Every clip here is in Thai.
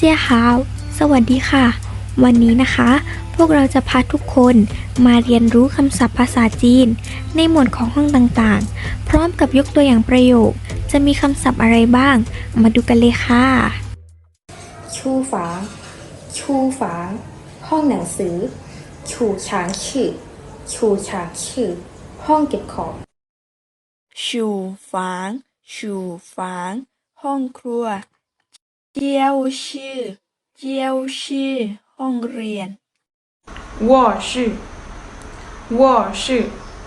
จียฮาวสวัสดีค่ะ วันนี้นะคะ พวกเราจะพาทุกคนมาเรียนรู้คำศัพท์ภาษาจีน ในหมวดของห้องต่างๆ พร้อมกับยกตัวอย่างประโยค จะมีคำศัพท์อะไรบ้าง มาดูกันเลยค่ะ ชูฝาง ชูฝาง ห้องหนังสือ ชูช้างชื่อ ชูช้างชื่อ ห้องเก็บของ ชูฝาง ชูฝาง ห้องครัว เจียวชื่อ เจียวชื่อ ห้องเรียนว่อชื่อวอชื่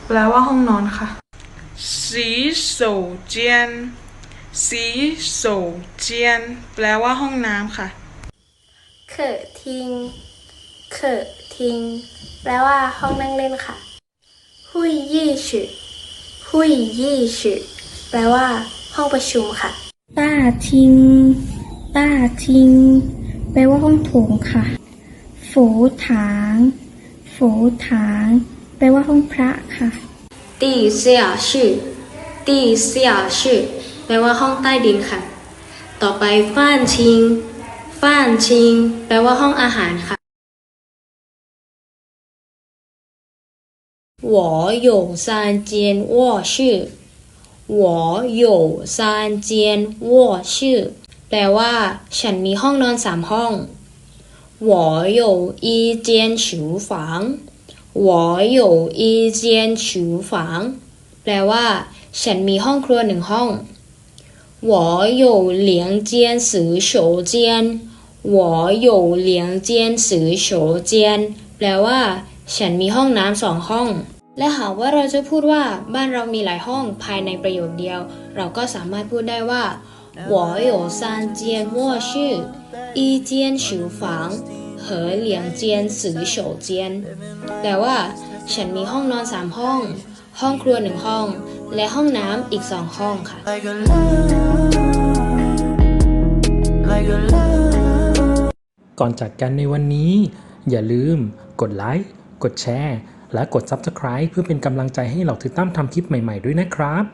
แปลว่าห้องนอนค่ะ สีโสเจนสีโสเจนแปลว่าห้องน้ำค่ะ เขอทิง เขอทิง แปลว่าห้องนั่งเล่นค่ะหุยยี่ชหุยยี่ชแปลว่า ห้องประชุมค่ะต้าทิง ต้าทิง แปลว่าห้องโถงค่ะ โฝถาง โฝถาง แปลว่าห้องพระค่ะ ตีเสี่ยชื่อตีเสี่ยชื่อแปลว่าห้องใต้ดินค่ะ ต่อไปฟ้านชิง ฟ้านชิง แปลว่าห้องอาหารค่ะ 我有三间卧室我有三间卧室 แปลว่า ฉันมีห้องนอนสามห้อง我有一间厨房我有一间厨房แปลว่า ฉันมีห้องครัวหนึ่งห้อง我有两间洗手间我有两间洗手间แปลว่า ฉันมีห้องน้ำสองห้อง และหากว่าเราจะพูดว่าบ้านเรามีหลายห้องภายในประโยคเดียว เราก็สามารถพูดได้ว่า 我有三间卧室一间厨房和两间洗手间แปลว่า ฉันมีห้องนอนสามห้อง ห้องครัวหนึ่งห้อง และห้องน้ำอีกสองห้องค่ะ like a love, like a love. ก่อนจากกันในวันนี้ อย่าลืม กดไลค์ กดแชร์ และกด Subscribe เพื่อเป็นกำลังใจให้เหล่าถือตั้มทำคลิปใหม่ๆด้วยนะครับ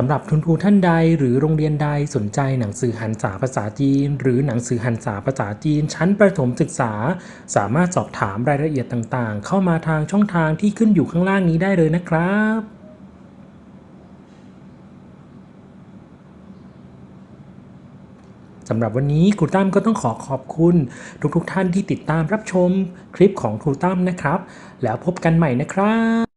สำหรับทุนครูท่านใดหรือโรงเรียนใดสนใจหนังสือหันษาภาษาจีน หรือหนังสือหันษาภาษาจีน ชั้นประถมศึกษา สามารถสอบถามรายละเอียดต่างๆ เข้ามาทางช่องทางที่ขึ้นอยู่ข้างล่างนี้ได้เลยนะครับสำหรับวันนี้ครูตั้มก็ต้องขอขอบคุณ ทุกๆทท่านที่ติดตามรับชมคลิปของครูตั้มนะครับ แล้วพบกันใหม่นะครับ